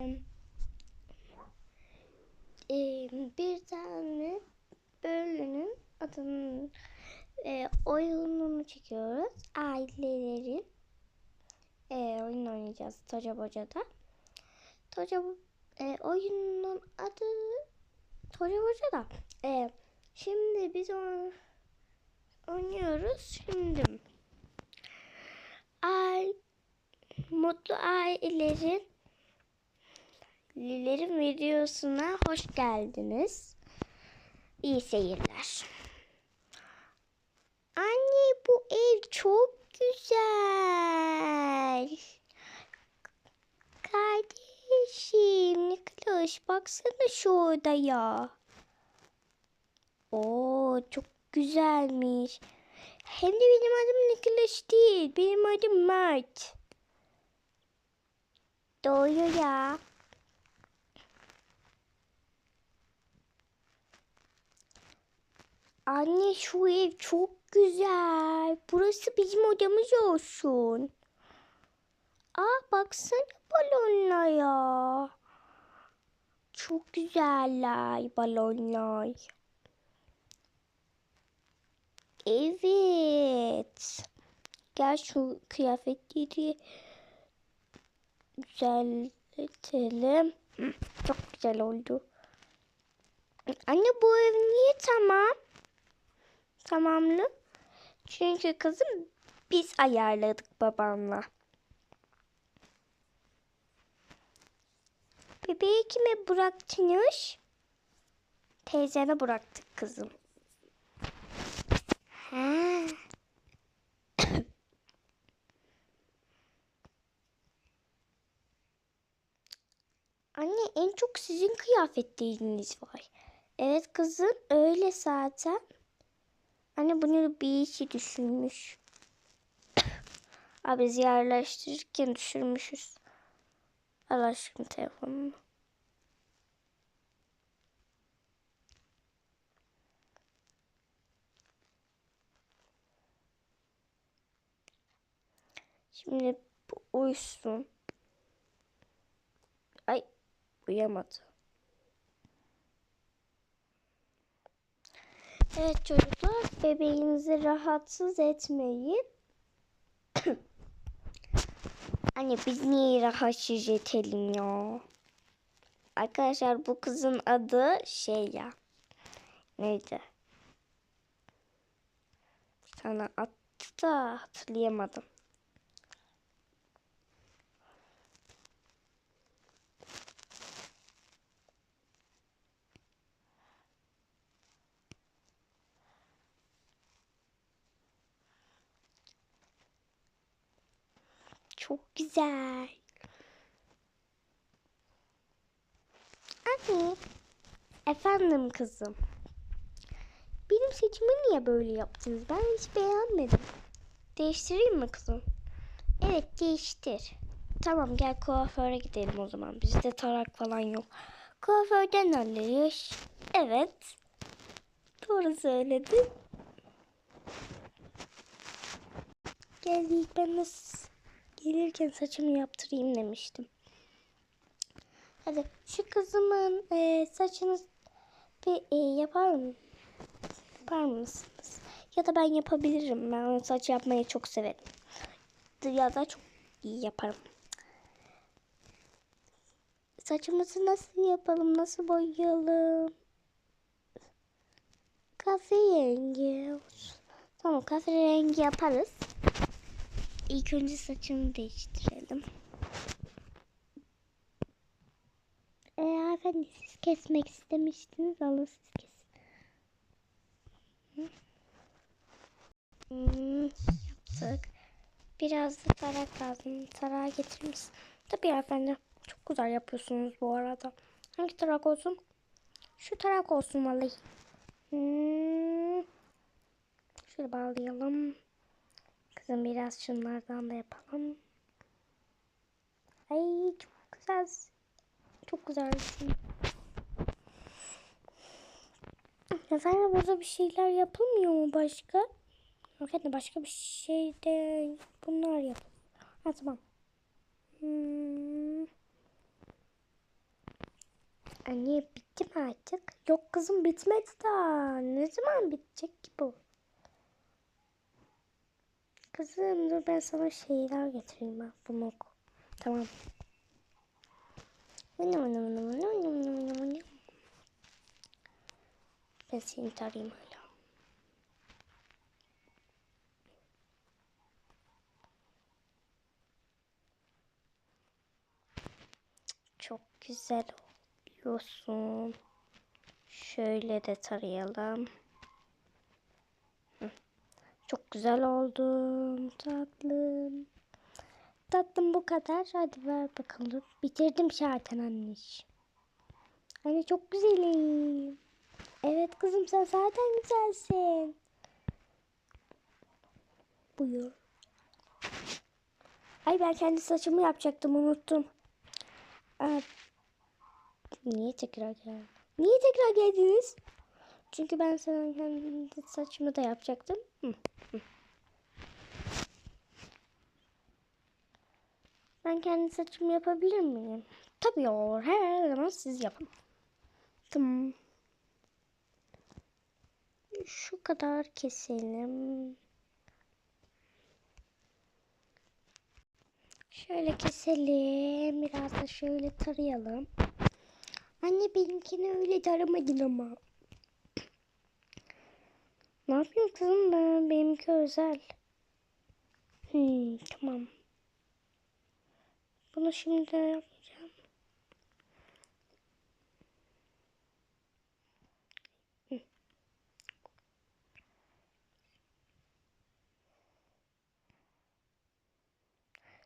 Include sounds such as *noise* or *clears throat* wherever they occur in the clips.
Ee, bir tane bölümün adının e, oyununu çekiyoruz. Ailelerin e, oyun oynayacağız Toca Boca'da. Toca e, oyunun adı Toca Boca'da. E, şimdi biz onu oynuyoruz. Şimdi ay mutlu ailelerin Lilerin videosuna hoş geldiniz. İyi seyirler. Anne bu ev çok güzel. Kardeşim Niklaş baksana şu odaya. Oo çok güzelmiş. Hem de benim adım Niklaş değil. Benim adım Mert. Doğru ya. Anne şu ev çok güzel. Burası bizim odamız olsun. Aa baksana balonlara. Çok güzeller balonlar. Evet. Gel şu kıyafetleri güzelletelim. Çok güzel oldu. Anne bu ev niye tamam? Tamamlı. Çünkü kızım biz ayarladık babamla. Bebeği kime bıraktınız? Teyzene bıraktık kızım. Ha. *coughs* Anne en çok sizin kıyafetleriniz var. Evet kızım öyle zaten. Anne bunu bir işi düşünmüş. Abi biz düşürmüşüz. Al aşkım telefonunu. Şimdi uyusun. Ay uyamadı. Evet çocuklar bebeğinizi rahatsız etmeyin. *coughs* Anne biz niye rahatsız edelim ya? Arkadaşlar bu kızın adı şey ya. Neydi? Sana attı da hatırlayamadım. Çok güzel. Anne. Efendim kızım. Benim saçımı niye böyle yaptınız? Ben hiç beğenmedim. Değiştireyim mi kızım? Evet değiştir. Tamam gel kuaföre gidelim o zaman. Bizde tarak falan yok. Kuaförden alıyoruz. Evet. Doğru söyledin. Geldik ben nasıl gelirken saçımı yaptırayım demiştim. Hadi şu kızımın e, saçını bir e, yapar mı? Yapar mısınız? Ya da ben yapabilirim. Ben saç yapmayı çok severim. Ya da çok iyi yaparım. Saçımızı nasıl yapalım? Nasıl boyayalım? Kahverengi olsun. Tamam kahverengi yaparız. İlk önce saçını değiştirelim. Ee, hanımefendi siz kesmek istemiştiniz. Alın siz kesin. Hmm, yaptık. Biraz da tarak lazım. Tarağı getirir misin? Tabii efendim. Çok güzel yapıyorsunuz bu arada. Hangi tarak olsun? Şu tarak olsun vallahi. Hmm. Şöyle bağlayalım. Kızım biraz şunlardan da yapalım. Ay çok güzel. Çok güzelsin. Efendim burada bir şeyler yapılmıyor mu başka? Efendim başka bir şey de bunlar yap. Ha tamam. Hmm. Anne bitti mi artık? Yok kızım bitmedi daha. Ne zaman bitecek ki bu? Kızım dur ben sana şeyler getireyim ha. Bunu oku. Tamam. Ben seni tarayayım hala. Çok güzel oluyorsun. Şöyle de tarayalım. Çok güzel oldun tatlım. Tatlım bu kadar. Hadi ver bakalım. Bitirdim zaten anneş. Anne çok güzelim. Evet kızım sen zaten güzelsin. Buyur. Ay ben kendi saçımı yapacaktım unuttum. Aa, niye tekrar geldin? Niye tekrar geldiniz? Çünkü ben sana kendi saçımı da yapacaktım. Ben kendi saçımı yapabilir miyim? Tabii olur. Her zaman siz yapın. Tamam. Şu kadar keselim. Şöyle keselim. Biraz da şöyle tarayalım. Anne benimkini öyle taramadın ama. Ne yapayım kızım ben? Benimki özel. Hmm, tamam. Bunu şimdi yapacağım. Hı.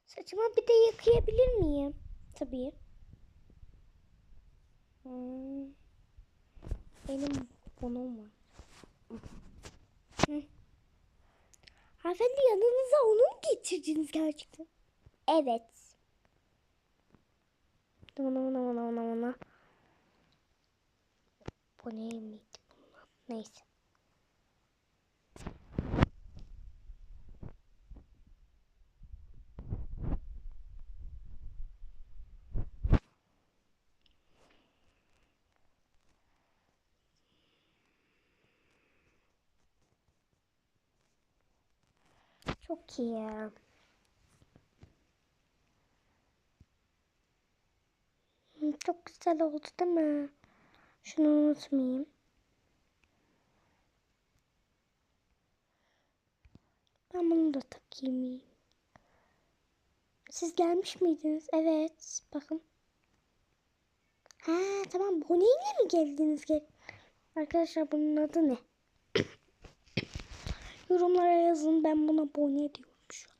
Saçıma bir de yıkayabilir miyim? Tabii. Hmm. Benim bunun var. Hı. Hanımefendi yanınıza onu mu getirdiniz gerçekten? Evet. Aman aman aman aman aman. Bu neymiş? Neyse. Çok Çok güzel oldu değil mi? Şunu unutmayayım. Ben bunu da takayım. Siz gelmiş miydiniz? Evet. Bakın. Ha tamam. Boneyle mi geldiniz? Gel. Arkadaşlar bunun adı ne? Yorumlara yazın. Ben buna bone diyorum şu an.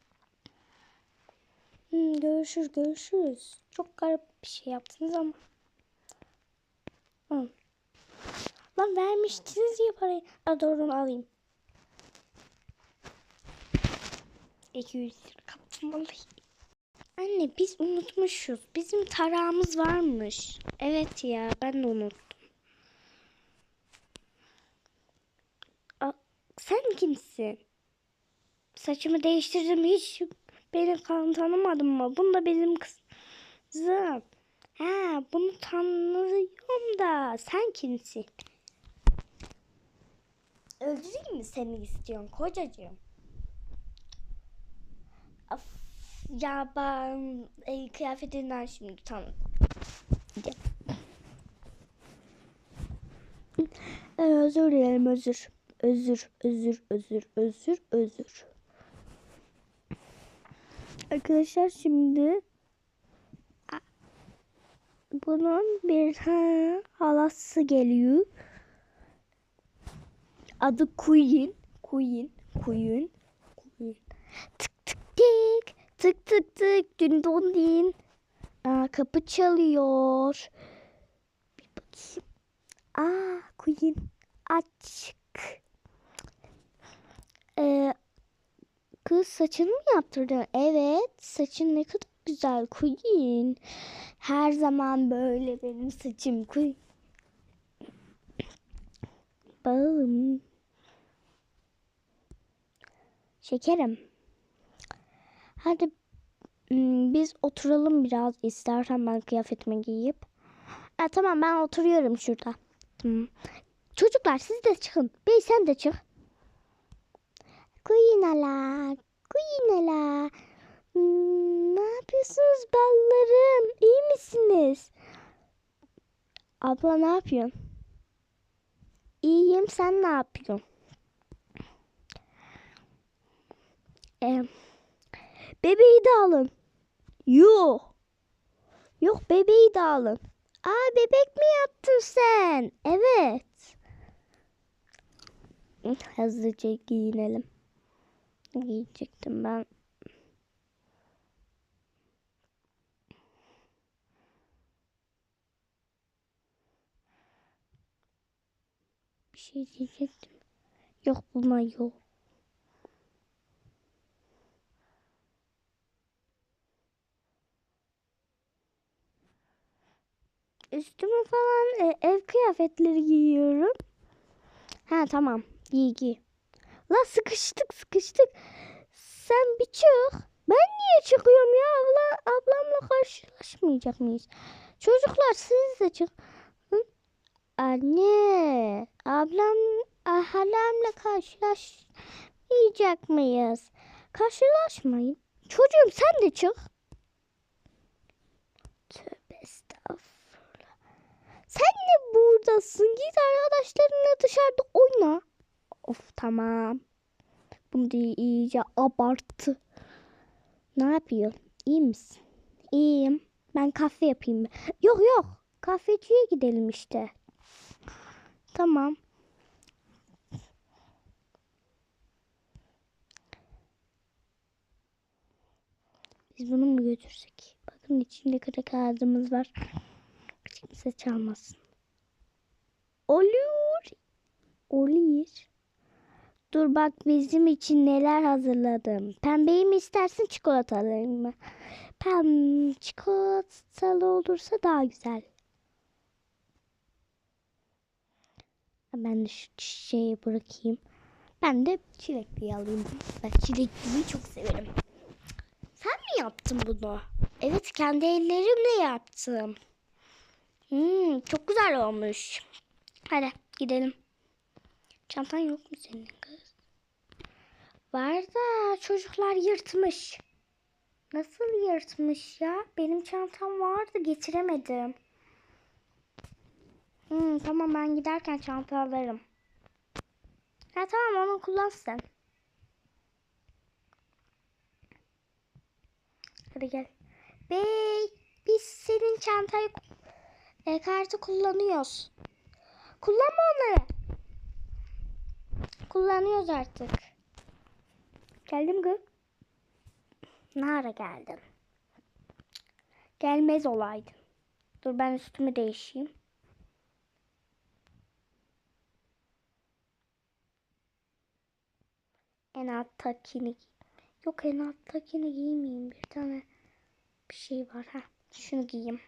Hmm, görüşürüz görüşürüz. Çok garip bir şey yaptınız ama. Hı. Lan vermiştiniz ya parayı. A, doğru alayım. 200 lira kaptım vallahi. Anne biz unutmuşuz. Bizim tarağımız varmış. Evet ya ben de unuttum. Sen kimsin? Saçımı değiştirdim hiç beni tanımadın mı? Bunu da benim kızım. Ha bunu tanıyorum da sen kimsin? Öldüreyim mi seni istiyorsun kocacığım? Of, ya ben e, kıyafetinden şimdi tanıdım. Ee, özür dilerim özür. Özür, özür, özür, özür, özür. Arkadaşlar şimdi bunun bir tane halası geliyor. Adı Queen. Queen. Queen. Queen. Tık tık tık. Tık tık tık. Dün don din. Aa, kapı çalıyor. Bir bakayım. Aa Queen. Açık. Ee, kız saçını mı yaptırdın? Evet. Saçın ne kadar güzel Queen. Her zaman böyle benim saçım Queen. Balım. Şekerim. Hadi hmm, biz oturalım biraz istersen ben kıyafetimi giyip. Ha, tamam ben oturuyorum şurada. Tamam. Çocuklar siz de çıkın. Bey sen de çık. Kuyunala, kuyunala. Hmm, ne yapıyorsunuz ballarım? İyi misiniz? Abla ne yapıyorsun? İyiyim sen ne yapıyorsun? Ee, bebeği de alın. Yok. Yok bebeği de alın. Aa bebek mi yaptın sen? Evet. Hızlıca giyinelim. Giyecektim ben. Bir şey diyecektim. Yok buna yok. Üstüme falan e, ev kıyafetleri giyiyorum. Ha tamam. Giy giy. La sıkıştık sıkıştık. Sen bir çık. Ben niye çıkıyorum ya? Abla, ablamla karşılaşmayacak mıyız? Çocuklar siz de çık. Hı? Anne. Ablam ah, halamla karşılaşmayacak mıyız? Karşılaşmayın. Çocuğum sen de çık. Tövbe estağfurullah. Sen de buradasın. Git arkadaşlarınla dışarıda oyna. Of tamam. Bunu da iyice abarttı. Ne yapıyorsun? İyi misin? İyiyim. Ben kahve yapayım. Yok yok. Kahveciye gidelim işte. Tamam. Biz bunu mu götürsek? Bakın içinde kara kağıdımız var. Kimse çalmasın. Olur. Olur. Dur bak bizim için neler hazırladım. Pembeyi mi istersin çikolatalı mı? Pem çikolatalı olursa daha güzel. Ben de şu şeyi bırakayım. Ben de çilekliyi alayım. Ben çilekliyi çok severim. Sen mi yaptın bunu? Evet kendi ellerimle yaptım. Hmm, çok güzel olmuş. Hadi gidelim. Çantan yok mu senin? Var da çocuklar yırtmış. Nasıl yırtmış ya? Benim çantam vardı getiremedim. Hmm, tamam ben giderken çanta alırım. Ha tamam onu kullan sen. Hadi gel. Bey biz senin çantayı e, kartı kullanıyoruz. Kullanma onları. Kullanıyoruz artık. Geldim kız. Ne ara geldin? Gelmez olaydın. Dur ben üstümü değişeyim. En alttakini Yok en alttakini giymeyeyim. Bir tane bir şey var. ha. Şunu giyeyim.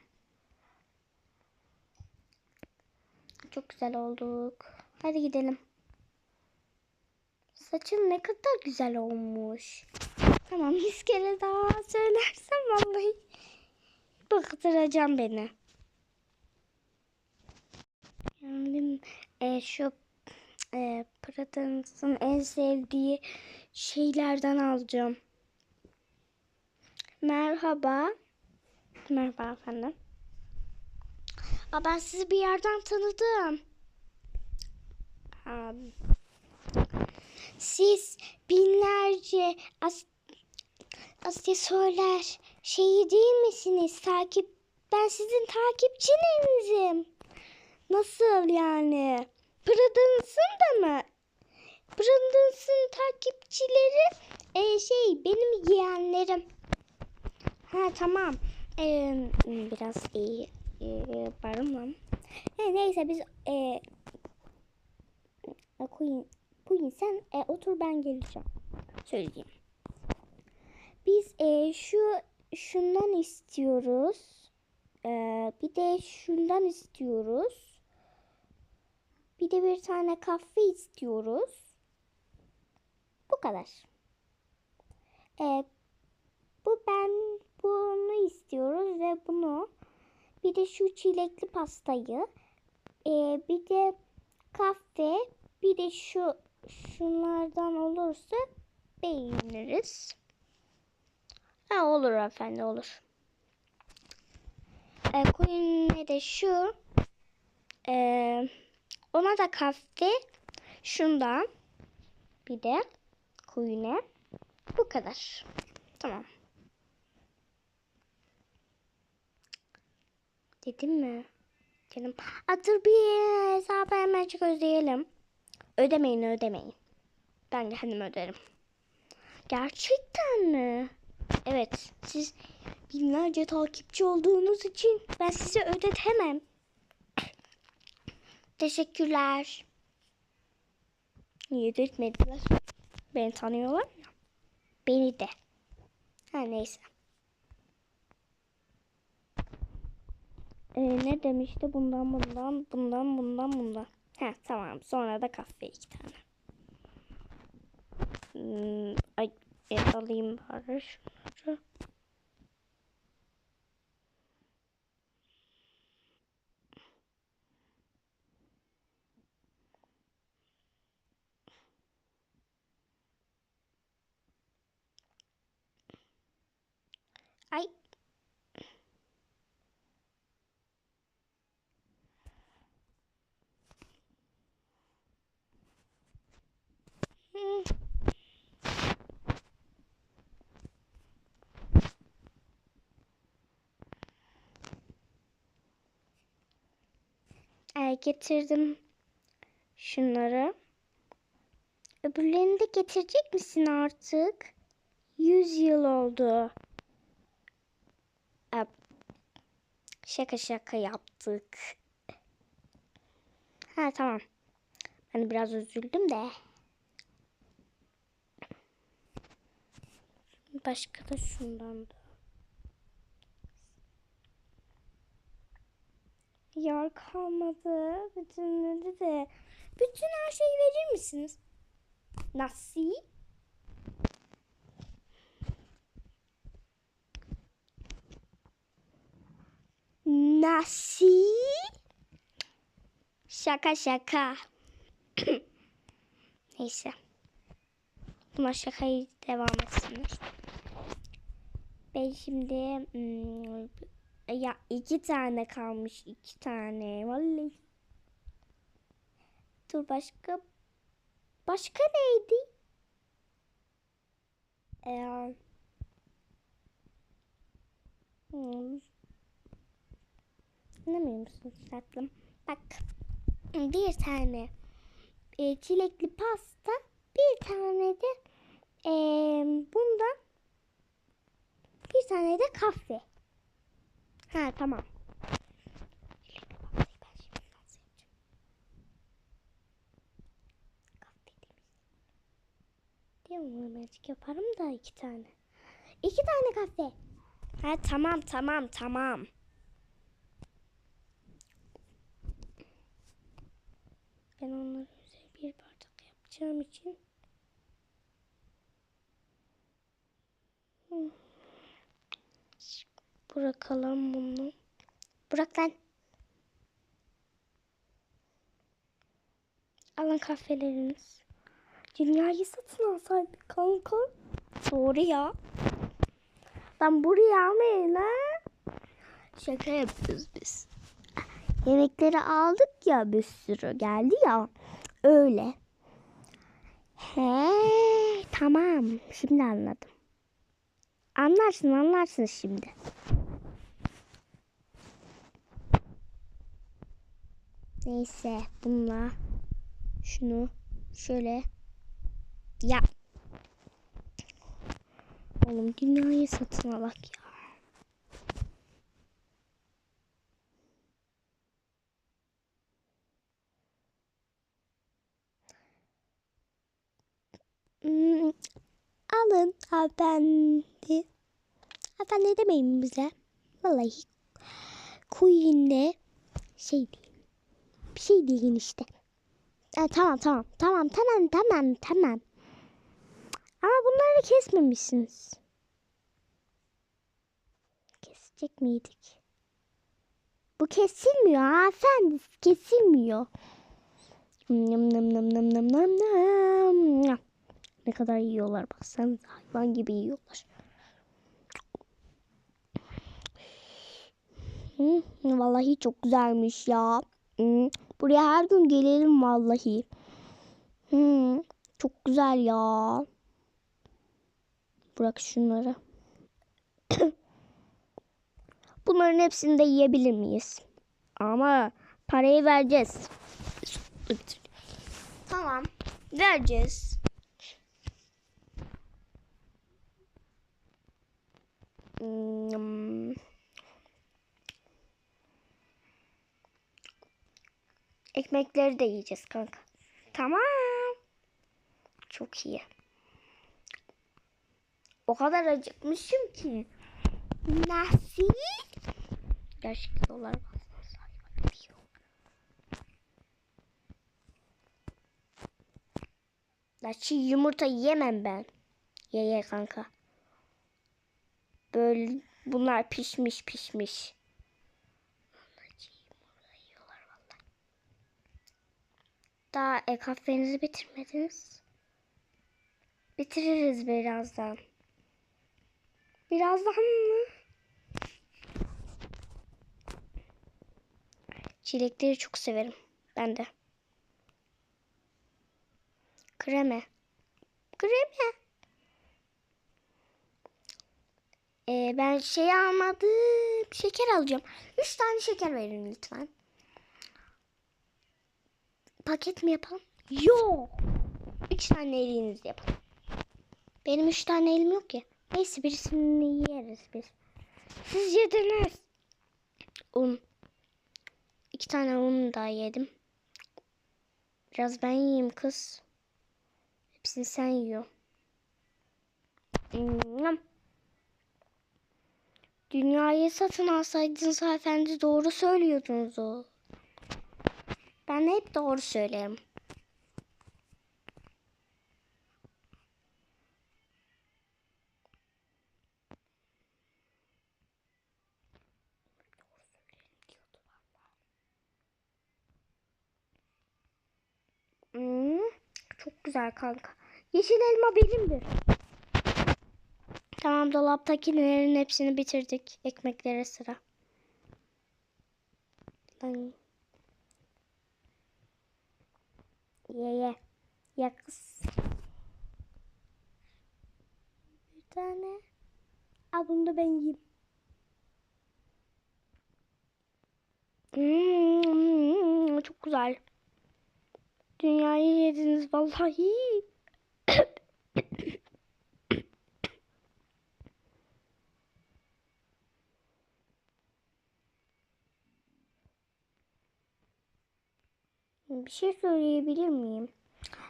Çok güzel olduk. Hadi gidelim. Saçın ne kadar güzel olmuş. Tamam *laughs* bir kere daha söylersem vallahi bıktıracağım beni. Yani e, şu e, Prata'nın en sevdiği şeylerden alacağım. Merhaba. Merhaba efendim. Aa, ben sizi bir yerden tanıdım. Ha, siz binlerce as Soler şeyi değil misiniz? Takip ben sizin takipçinizim. Nasıl yani? Pırıdınsın da mı? Pırıdınsın takipçileri e, şey benim yeğenlerim. Ha tamam. Ee, biraz iyi e, varım e, Neyse biz e, Queen, Queen sen e, otur ben geleceğim. Söyleyeyim. Biz e, şu şundan istiyoruz. E, bir de şundan istiyoruz. Bir de bir tane kahve istiyoruz. Bu kadar. E, bu ben bunu istiyoruz ve bunu. Bir de şu çilekli pastayı. Ee, bir de kahve. Bir de şu şunlardan olursa beğeniriz. Ha olur efendi olur. Ee, koyun de şu. Ee, ona da kahve. Şundan. Bir de koyuna. Bu kadar. Tamam. Dedim mi? Aa, dur bir hesabı hemencik ödeyelim. Ödemeyin ödemeyin. Ben kendim öderim. Gerçekten mi? Evet. Siz binlerce takipçi olduğunuz için ben size ödetemem. *coughs* Teşekkürler. Niye ödetmediler? Beni tanıyorlar ya. Beni de. Ha neyse. Ee, ne demişti? Bundan bundan bundan bundan bundan. Ha tamam. Sonra da kahve iki tane. Hmm, ay e, alayım bari şunları. Ay. Hmm. Ee, getirdim şunları. Öbürlerini de getirecek misin artık? Yüz yıl oldu. Ee, şaka şaka yaptık. Ha tamam. Ben biraz üzüldüm de. Başka da şundan da. Yer kalmadı. Bütünleri de. Bütün her şeyi verir misiniz? Nasıl? Nasıl? Şaka şaka. *clears throat* Neyse. Buna şakayı devam etsinler. Ben şimdi hmm, ya iki tane kalmış iki tane vallahi. Dur başka başka neydi? Ee, hmm, Anlamıyor musun tatlım? Bak bir tane e, çilekli pasta bir tane de e, bundan bir tane de kahve. Ha tamam. Çilekli pastayı ben şimdi nasıl yapacağım? Demiş. Diye romantik yaparım da iki tane. İki tane kahve. Ha tamam tamam tamam. Ben onları bir bardak yapacağım için Hmm. Bırakalım bunu. Bırak lan. Alın kahveleriniz. Dünyayı satın alsaydık kanka. Doğru ya. Lan buraya almayın lan. Şaka yapıyoruz biz. Yemekleri aldık ya bir sürü geldi ya. Öyle. He tamam şimdi anladım. Anlarsın anlarsın şimdi. Neyse bununla şunu şöyle ya. Oğlum dünyayı satın alak ya. Hmm, alın hanımefendi. Hanımefendi demeyin bize. Vallahi Queen'le şey değil. Bir şey deyin işte. Ha, tamam tamam tamam tamam tamam tamam. Ama bunları kesmemişsiniz. Kesecek miydik? Bu kesilmiyor hanımefendi. Kesilmiyor. Nam nam nam nam nam nam nam. Ne kadar yiyorlar baksanıza hayvan gibi yiyorlar. Vallahi çok güzelmiş ya. Buraya her gün gelelim vallahi. Hı, çok güzel ya. Bırak şunları. *coughs* Bunların hepsini de yiyebilir miyiz? Ama parayı vereceğiz. Tamam. Vereceğiz. Hmm. Ekmekleri de yiyeceğiz kanka. Tamam. Çok iyi. O kadar acıkmışım ki. Nasıl? Gerçek La çiğ yumurta yemem ben. Ye ye kanka. Böyle bunlar pişmiş pişmiş. Vallahi çiğ yumurta yiyorlar vallahi. Daha e, kahvenizi bitirmediniz. Bitiririz birazdan. Birazdan mı? Çilekleri çok severim. Ben de. Kreme. Kreme. Ee, ben şey almadım. Şeker alacağım. Üç tane şeker verin lütfen. Paket mi yapalım? Yok. Üç tane eliniz yapalım. Benim üç tane elim yok ki. Neyse birisini yeriz biz. Siz yediniz. Un. İki tane un daha yedim. Biraz ben yiyeyim kız. Hepsini sen yiyor. Dünyayı satın alsaydınız efendi doğru söylüyordunuz o. Ben hep doğru söylerim. Hmm, çok güzel kanka. Yeşil elma benimdir. Tamam dolaptakilerin hepsini bitirdik. Ekmeklere sıra. Lan. Ye ye. Ye kız. Bir tane. Al bunu da ben yiyeyim. Hmm, çok güzel. Dünyayı yediniz vallahi. Bir şey söyleyebilir miyim?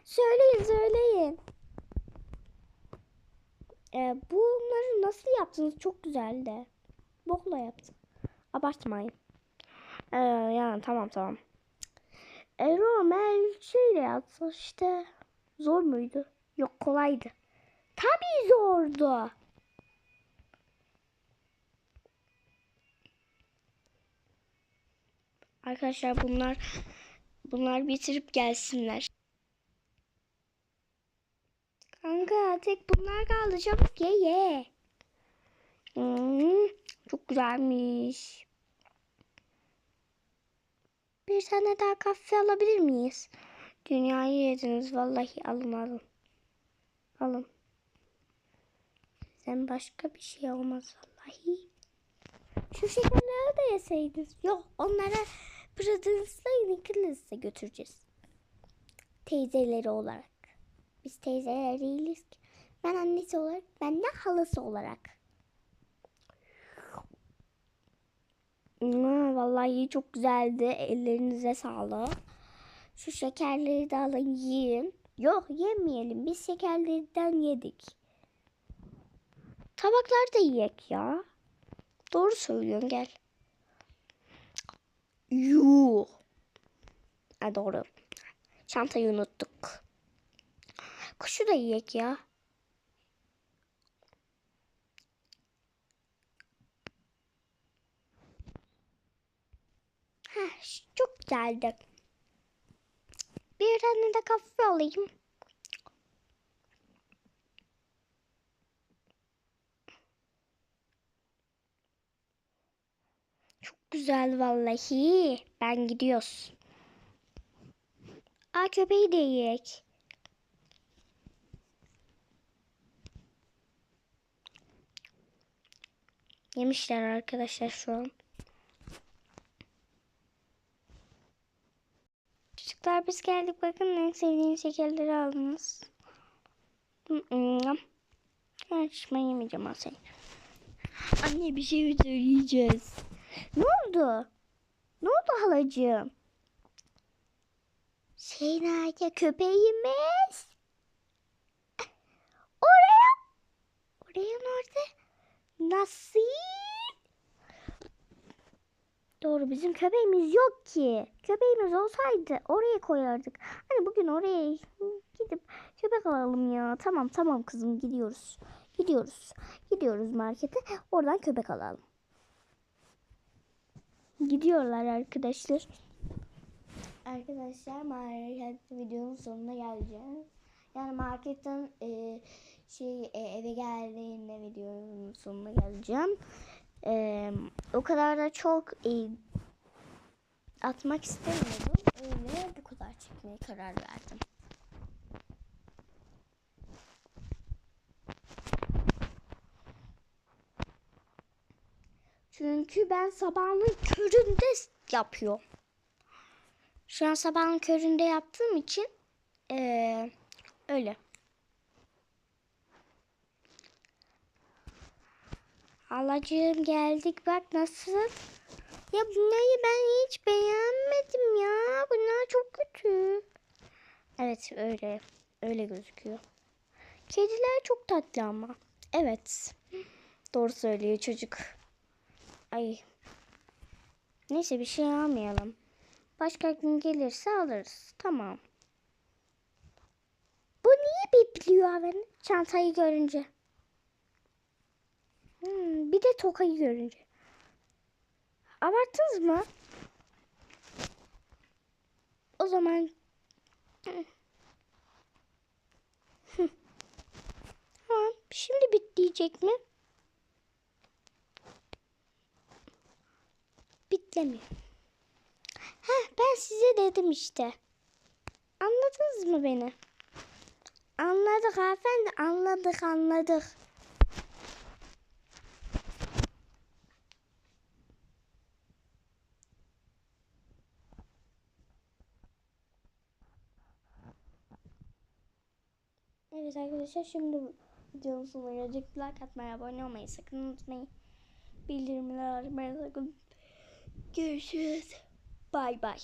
Söyleyin söyleyin. Ee, bunları nasıl yaptınız? Çok güzeldi. Bokla yaptım. Abartmayın. Ee, yani tamam tamam. E, normal şeyle yapsa işte. Zor muydu? Yok kolaydı. Tabii zordu. Arkadaşlar bunlar bunlar bitirip gelsinler. Kanka tek bunlar kaldı çabuk ye ye. Hmm, çok güzelmiş. Bir tane daha kahve alabilir miyiz? Dünyayı yediniz vallahi alın alın. Alın. Sen başka bir şey olmaz vallahi. Şu şekerleri de yeseydiniz. Yok onlara Pırıdınızla Nicholas'a götüreceğiz. Teyzeleri olarak. Biz teyzeler değiliz ki. Ben annesi olarak, ben de halası olarak. Vallahi çok güzeldi. Ellerinize sağlık. Şu şekerleri de alın yiyin. Yok yemeyelim. Biz şekerlerden yedik. Tabaklar da yiyek ya. Doğru söylüyorsun gel. Yuh. Ha, doğru. Çantayı unuttuk. Kuşu da yiyek ya. Çok güzeldi. Bir tane de kahve alayım. Güzel vallahi. Ben gidiyoruz. Aa köpeği de yiyek. Yemişler arkadaşlar şu an. Çocuklar biz geldik. Bakın en sevdiğim şekerleri aldınız. Hiç ben yemeyeceğim Asel. Anne bir şey söyleyeceğiz. Ne oldu? Ne oldu halacığım? Şey nerede köpeğimiz? Oraya. Oraya nerede? Nasıl? Doğru bizim köpeğimiz yok ki. Köpeğimiz olsaydı oraya koyardık. Hani bugün oraya gidip köpek alalım ya. Tamam tamam kızım gidiyoruz. Gidiyoruz. Gidiyoruz markete. Oradan köpek alalım. Gidiyorlar arkadaşlar. Arkadaşlar market videonun sonuna geleceğiz. Yani marketten e, şey e, eve geldiğinde videonun sonuna geleceğim. E, o kadar da çok e, atmak istemiyordum. Öyle bu kadar çekmeye karar verdim. Çünkü ben sabahın köründe yapıyorum. Şu an sabahın köründe yaptığım için eee, öyle. Halacığım geldik bak nasıl. Ya bunları ben hiç beğenmedim ya. Bunlar çok kötü. Evet öyle. Öyle gözüküyor. Kediler çok tatlı ama. Evet. Doğru söylüyor çocuk. Ay. Neyse bir şey almayalım. Başka gün gelirse alırız. Tamam. Bu niye bipliyor beni? Çantayı görünce. Hmm, bir de tokayı görünce. Abarttınız mı? O zaman *laughs* tamam. Şimdi bit diyecek mi? Bitlemiyor. Heh, ben size dedim işte. Anladınız mı beni? Anladık hanımefendi. Anladık anladık. Evet arkadaşlar şimdi videonun sonuna geldik. Like atmayı, abone olmayı sakın unutmayın. Bildirimleri açmayı sakın. Görüşürüz. Bay bay.